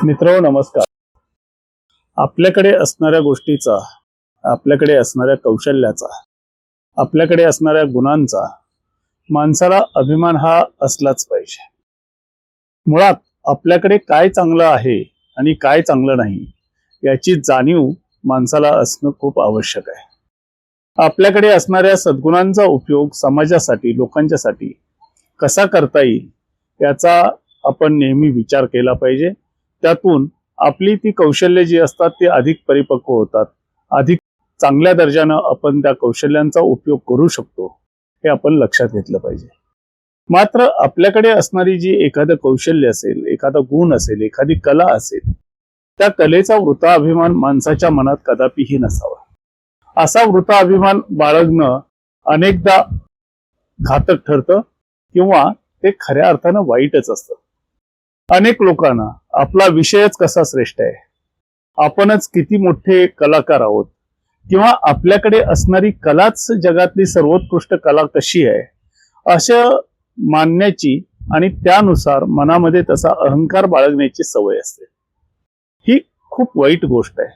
मित्र नमस्कार. आपल्याकडे असणाऱ्या गोष्टीचा आपल्याकडे असणाऱ्या कौशल्याचा आपल्याकडे असणाऱ्या गुणांचा माणसाला अभिमान हा असलाच पाहिजे. मुळात आपल्याकडे काय चांगलं आहे आणि काय चांगलं नाही याची जाणीव माणसाला असणं खूप आवश्यक आहे. आपल्याकडे असणाऱ्या सद्गुणांचा उपयोग समाजासाठी लोकांच्यासाठी कसा करता येईल याचा आपण नेहमी विचार केला पाहिजे. त्यातून आपली ती कौशल्य जी असतात ती अधिक परिपक्व होतात. अधिक चांगल्या दर्जानं आपण त्या कौशल्यांचा उपयोग करू शकतो हे आपण लक्षात घेतलं पाहिजे. मात्र आपल्याकडे असणारी जी एखादं कौशल्य असेल एखादा गुण असेल एखादी कला असेल त्या कलेचा वृत्ताभिमान माणसाच्या मनात कदापिही नसावा. असा वृत्ताभिमान बाळगणं अनेकदा घातक ठरतं किंवा ते खऱ्या अर्थानं वाईटच असतं. अनेक लोकांना आपला विषयच कसा श्रेष्ठ आहे? आपणच किती मोठे कलाकार आहोत? किंवा आपल्याकडे असणारी कलाच जगातली सर्वोत्कृष्ट कला कशी आहे? अशा मानण्याची आणि त्यानुसार मनामध्ये तसा अहंकार बाळगण्याची सवय असते. ही खूप वाईट गोष्ट आहे.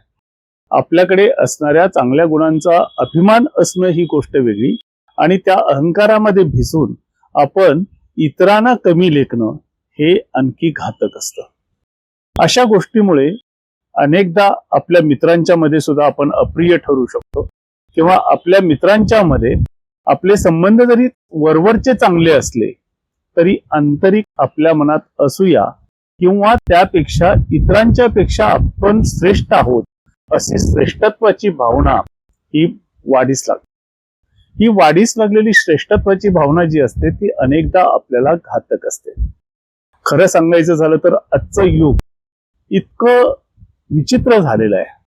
आपल्याकडे असणाऱ्या चांगल्या गुणांचा अभिमान असणं ही गोष्ट वेगळी आणि त्या अहंकारामध्ये भिसून आपण इतरांना कमी लेखणं हे आणखी घातक असतं. अशा गोष्टीमुळे अनेकदा आपल्या मित्रांच्या मध्ये सुद्धा आपण अप्रिय ठरू शकतो किंवा आपल्या मित्रांच्या मध्ये आपले संबंध जरी वरवरचे चांगले असले तरी आंतरिक आपल्या मनात असूया किंवा त्यापेक्षा इतरांच्या पेक्षा आपण श्रेष्ठ आहोत अशी श्रेष्ठत्वाची भावना ही वाढीस लागते. ही वाढीस लागलेली श्रेष्ठत्वाची भावना जी असते ती अनेकदा आपल्याला घातक असते. खरं सांगायचं झालं तर आजचं युग इतकं विचित्र झालेलं आहे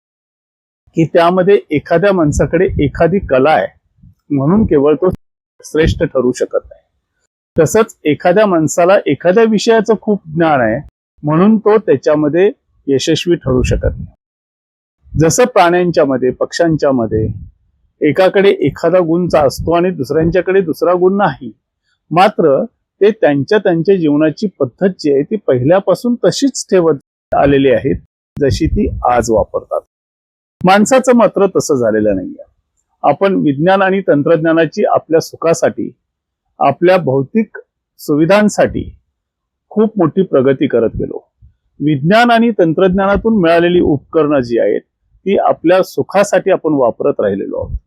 की त्यामध्ये एखाद्या माणसाकडे एखादी कला आहे. म्हणून केवळ तो श्रेष्ठ ठरू शकत नाही. तसंच एखाद्या माणसाला एखाद्या विषयाचं खूप ज्ञान आहे म्हणून तो त्याच्यामध्ये यशस्वी ठरू शकत नाही. जसं प्राण्यांच्या मध्ये पक्ष्यांच्या मध्ये एकाकडे एखादा गुणचा असतो आणि दुसऱ्यांच्याकडे दुसरा गुण नाही. मात्र ते त्यांच्या त्यांच्या जीवनाची पद्धत जी आहे ती पहिल्यापासून तशीच ठेवत आलेली आहेत जशी ती आज वापरतात. माणसाचं मात्र तसं झालेलं नाही आहे आपण विज्ञान आणि तंत्रज्ञानाची आपल्या सुखासाठी आपल्या भौतिक सुविधांसाठी खूप मोठी प्रगती करत गेलो. विज्ञान आणि तंत्रज्ञानातून मिळालेली उपकरणं जी आहेत ती आपल्या सुखासाठी आपण वापरत राहिलेलो आहोत.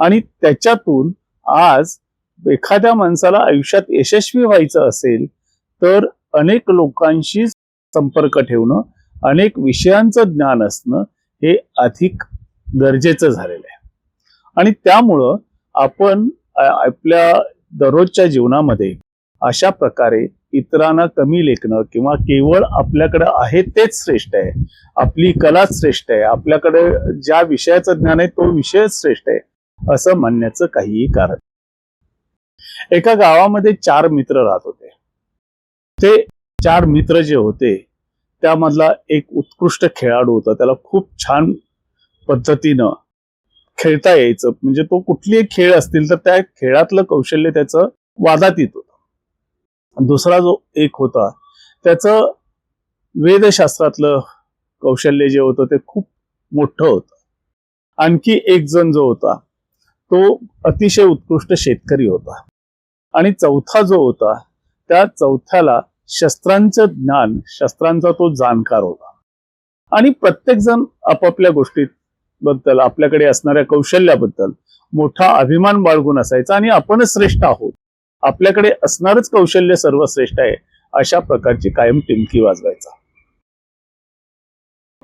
आणि त्याच्यातून आज एखाद्या माणसाला आयुष्यात यशस्वी व्हायचं असेल तर अनेक लोकांशी संपर्क ठेवणं अनेक विषयांचं ज्ञान असणं हे अधिक गरजेचं झालेलं आहे. आणि त्यामुळं आपण आपल्या दररोजच्या जीवनामध्ये अशा प्रकारे इतरांना कमी लेखणं किंवा केवळ आपल्याकडे आहे तेच श्रेष्ठ आहे आपली कलाच श्रेष्ठ आहे आपल्याकडे ज्या विषयाचं ज्ञान आहे तो विषयच श्रेष्ठ आहे असं म्हणण्याचं काहीही कारण एका गावामध्ये चार मित्र राहत होते. ते चार मित्र जे होते त्यामधला एक उत्कृष्ट खेळाडू होता. त्याला खूप छान पद्धतीनं खेळता यायचं. म्हणजे तो कुठलेही खेळ असतील तर त्या खेळातलं कौशल्य त्याचं वादात येत होतं. दुसरा जो एक होता त्याचं वेदशास्त्रातलं कौशल्य जे होतं ते खूप मोठं होतं. आणखी एक जण जो होता तो अतिशय उत्कृष्ट शेतकरी होता. आणि चौथा जो होता त्या चौथ्याला शस्त्रांचं ज्ञान शस्त्रांचा तो जाणकार होता. आणि प्रत्येक जण आपापल्या गोष्टीत बद्दल आपल्याकडे असणाऱ्या कौशल्याबद्दल मोठा अभिमान बाळगून असायचा आणि आपणच श्रेष्ठ आहोत. आपल्याकडे असणारच कौशल्य सर्वश्रेष्ठ आहे अशा प्रकारची कायम टिमकी वाजवायचा.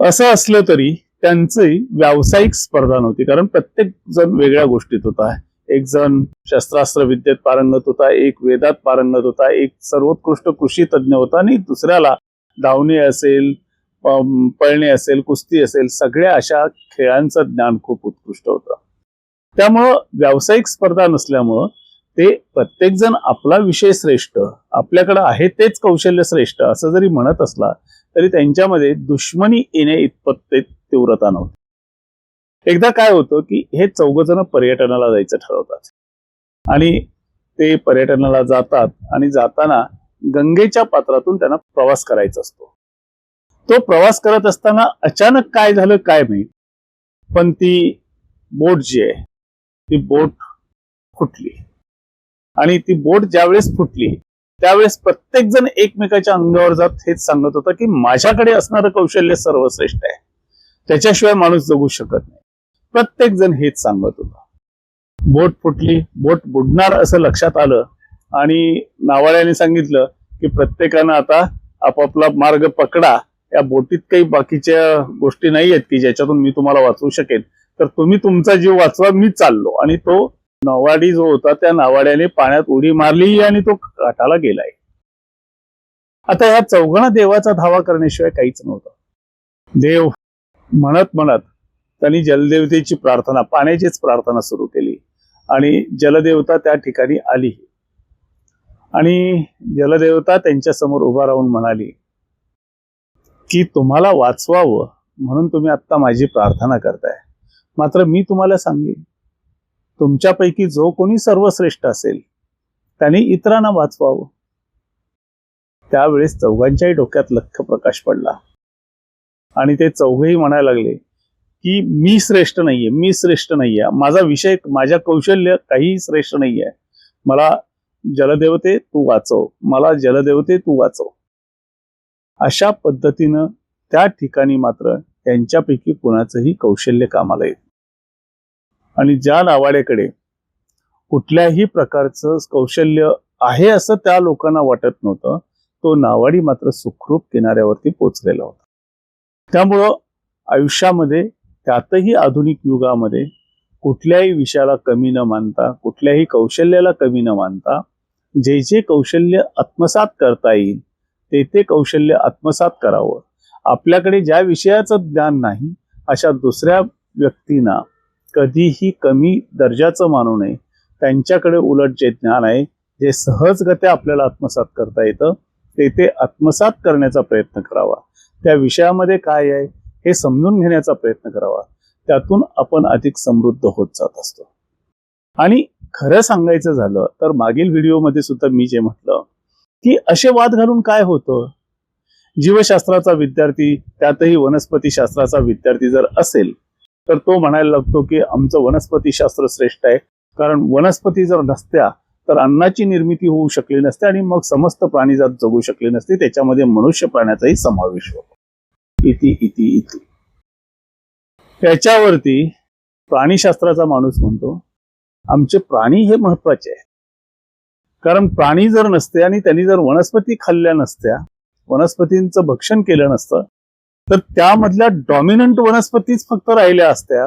असं असलं तरी त्यांची व्यावसायिक स्पर्धा नव्हती कारण प्रत्येक जण वेगळ्या गोष्टीत होता. एक जण शस्त्रास्त्र विद्येत पारंगत होता एक वेदात पारंगत होता एक सर्वोत्कृष्ट कृषी तज्ज्ञ होता आणि दुसऱ्याला धावणे असेल पळणे असेल कुस्ती असेल सगळ्या अशा खेळांचं ज्ञान खूप उत्कृष्ट होतं. त्यामुळं व्यावसायिक स्पर्धा नसल्यामुळं ते प्रत्येक जण आपला विषय श्रेष्ठ आपल्याकडे आहे तेच कौशल्य श्रेष्ठ असं जरी म्हणत असला तरी त्यांच्यामध्ये दुश्मनी येणे इतपत ते तीव्रता नव्हती. एकदा काय होतं की हे चौघ जण पर्यटनाला जायचं ठरवतात. आणि ते पर्यटनाला जातात आणि जाताना गंगेच्या पात्रातून त्यांना प्रवास करायचा असतो. तो प्रवास करत असताना अचानक काय झालं काय माहीत? पण ती बोट जी आहे ती बोट फुटली. आणि ती बोट ज्यावेळेस फुटली त्यावेळेस प्रत्येक जण एकमेकाच्या अंगावर जात हेच सांगत होता की माझ्याकडे असणारं कौशल्य सर्वश्रेष्ठ आहे. त्याच्याशिवाय माणूस जगू शकत नाही. प्रत्येक जण हेच सांगत होता. बोट फुटली बोट बुडणार असं लक्षात आलं आणि नावाड्याने सांगितलं की प्रत्येकानं आता आपापला मार्ग पकडा. या बोटीत काही बाकीच्या गोष्टी नाही आहेत की ज्याच्यातून मी तुम्हाला वाचवू शकेन. तर तुम्ही तुमचा जीव वाचवा मी चाललो. आणि तो नवाडी जो होता त्या नावाड्याने पाण्यात उडी मारली आणि तो काठाला गेलाय. आता या चौघणा देवाचा धावा करण्याशिवाय काहीच नव्हतं. देव म्हणत म्हणत त्यांनी जलदेवतेची प्रार्थना पाण्याचीच प्रार्थना सुरू केली. आणि जलदेवता त्या ठिकाणी आली. आणि जलदेवता त्यांच्यासमोर उभा राहून म्हणाली की तुम्हाला वाचवावं म्हणून तुम्ही आत्ता माझी प्रार्थना करताय. मात्र मी तुम्हाला सांगेन तुमच्यापैकी जो कोणी सर्वश्रेष्ठ असेल त्याने इतरांना वाचवावं. त्यावेळेस चौघांच्याही डोक्यात लख प्रकाश पडला. आणि ते चौघही म्हणायला लागले की मी श्रेष्ठ नाहीये मी श्रेष्ठ नाहीये. माझा विषय माझ्या कौशल्य काही श्रेष्ठ नाहीये. मला जलदेवते तू वाचव. मला जलदेवते तू वाचव. अशा पद्धतीनं त्या ठिकाणी मात्र त्यांच्यापैकी कुणाचंही कौशल्य कामाला येत आणि ज्या नावाड्याकडे कुठल्याही प्रकारचं कौशल्य आहे असं त्या लोकांना वाटत नव्हतं तो नावाडी मात्र सुखरूप किनाऱ्यावरती पोचलेला होता. त्यामुळं आयुष्यामध्ये त्यातही आधुनिक युगामध्ये कुठल्याही विषयाला कमी न मानता कुठल्याही कौशल्याला कमी न मानता जे जे कौशल्य आत्मसात करता येईल ते ते कौशल्य आत्मसात करावं. आपल्याकडे ज्या विषयाचं ज्ञान नाही अशा दुसऱ्या व्यक्तींना कधीही कमी दर्जाचं मानू नये. त्यांच्याकडे उलट जे ज्ञान आहे जे सहजगत्या आपल्याला आत्मसात करता येतं ते ते आत्मसात करण्याचा प्रयत्न करावा. त्या विषयामध्ये काय आहे? हे समजून घेण्याचा प्रयत्न करावा. त्यातून आपण अधिक समृद्ध होत जात असतो. आणि खरं सांगायचं झालं तर मागील व्हिडिओमध्ये सुद्धा मी जे म्हटलं की असे वाद घालून काय होतं? जीवशास्त्राचा विद्यार्थी त्यातही वनस्पतीशास्त्राचा विद्यार्थी जर असेल तर तो म्हणायला लागतो की आमचं वनस्पतीशास्त्र श्रेष्ठ आहे. कारण वनस्पती जर नसत्या तर अन्नाची निर्मिती होऊ शकली नसते आणि मग समस्त प्राणीजात जगू शकले नसते. त्याच्यामध्ये मनुष्य प्राण्याचाही समावेश होतो. इति इति इति. त्याच्यावरती प्राणीशास्त्राचा माणूस म्हणतो आमचे प्राणी हे महत्त्वाचे आहे कारण प्राणी जर नसते आणि त्यांनी जर वनस्पती खाल्ल्या नसत्या वनस्पतींचं भक्षण केलं नसतं तर त्यामधल्या डॉमिनंट वनस्पतीच फक्त राहिल्या असत्या.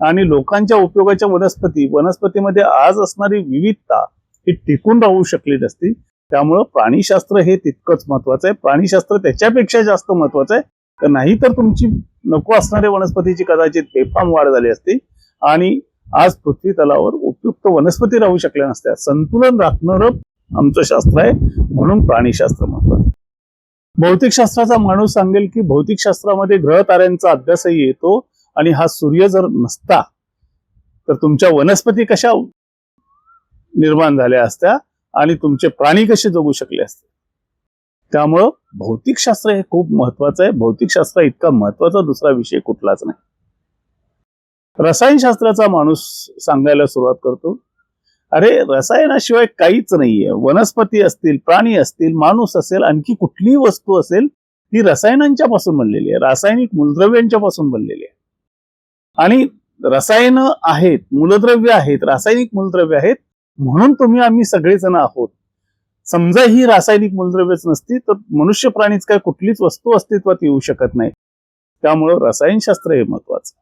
आणि लोकांच्या उपयोगाच्या वनस्पती वनस्पतीमध्ये आज असणारी विविधता ही टिकून राहू शकली नसती. त्यामुळं प्राणीशास्त्र हे तितकंच महत्वाचं आहे. प्राणीशास्त्र त्याच्यापेक्षा जास्त महत्वाचं आहे. तर नाही तर तुमची नको असणाऱ्या वनस्पतीची कदाचित बेफाम वाढ झाली असती आणि आज पृथ्वी तलावर उपयुक्त वनस्पती राहू शकल्या नसत्या. संतुलन राखणारं आमचं शास्त्र आहे म्हणून प्राणीशास्त्र महत्वाचं भौतिकशास्त्राचा माणूस सांगेल की भौतिकशास्त्रामध्ये ग्रह ताऱ्यांचा अभ्यासही येतो आणि हा सूर्य जर नसता तर तुमच्या वनस्पती कशा निर्माण झाल्या असत्या आणि तुमचे प्राणी कसे जगू शकले असते? त्यामुळं भौतिकशास्त्र हे खूप महत्वाचं आहे. भौतिकशास्त्र इतका महत्त्वाचा दुसरा विषय कुठलाच नाही. रसायनशास्त्राचा माणूस सांगायला सुरुवात करतो. अरे रसायनाशिवाय काहीच नाहीये. वनस्पती असतील प्राणी असतील माणूस असेल आणखी कुठलीही वस्तू असेल ती रसायनांच्या पासून बनलेली आहे. रासायनिक मूलद्रव्यांच्या पासून बनलेली आहे. आणि रसायन आहेत मूलद्रव्य आहेत रासायनिक मूलद्रव्य आहेत म्हणून तुम्ही आम्ही सगळेजण आहोत. समजा ही रासायनिक मूलद्रव्यच नसती तर मनुष्य प्राणीच काय कुठलीच वस्तू अस्तित्वात येऊ शकत नाही. त्यामुळं रसायनशास्त्र हे महत्वाचं.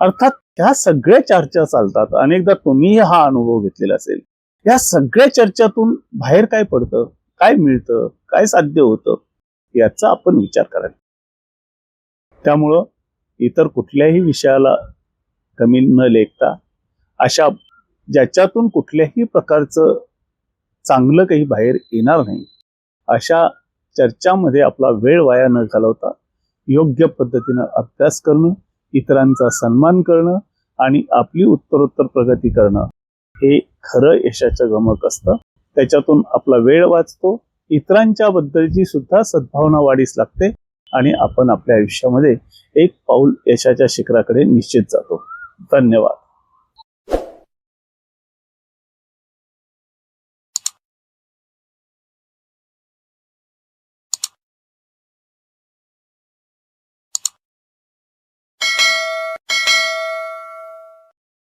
अर्थात ह्या सगळ्या चर्चा चालतात. अनेकदा तुम्हीही हा अनुभव घेतलेला असेल. या सगळ्या चर्चातून बाहेर काय पडतं? काय मिळतं? काय साध्य होतं? याचा आपण विचार करायला त्यामुळं इतर कुठल्याही विषयाला कमी न लेखता अशा ज्याच्यातून कुठल्याही प्रकारचं चांगलं काही बाहेर येणार नाही. अशा चर्चामध्ये आपला वेळ वाया न घालवता योग्य पद्धतीनं अभ्यास करणं इतरांचा सन्मान करणं आणि आपली उत्तरोत्तर प्रगती करणं हे खरं यशाचं गमक असतं. त्याच्यातून आपला वेळ वाचतो. इतरांच्या बद्दलची सुद्धा सद्भावना वाढीस लागते आणि आपण आपल्या आयुष्यामध्ये एक पाऊल यशाच्या शिखराकडे निश्चित जातो. धन्यवाद.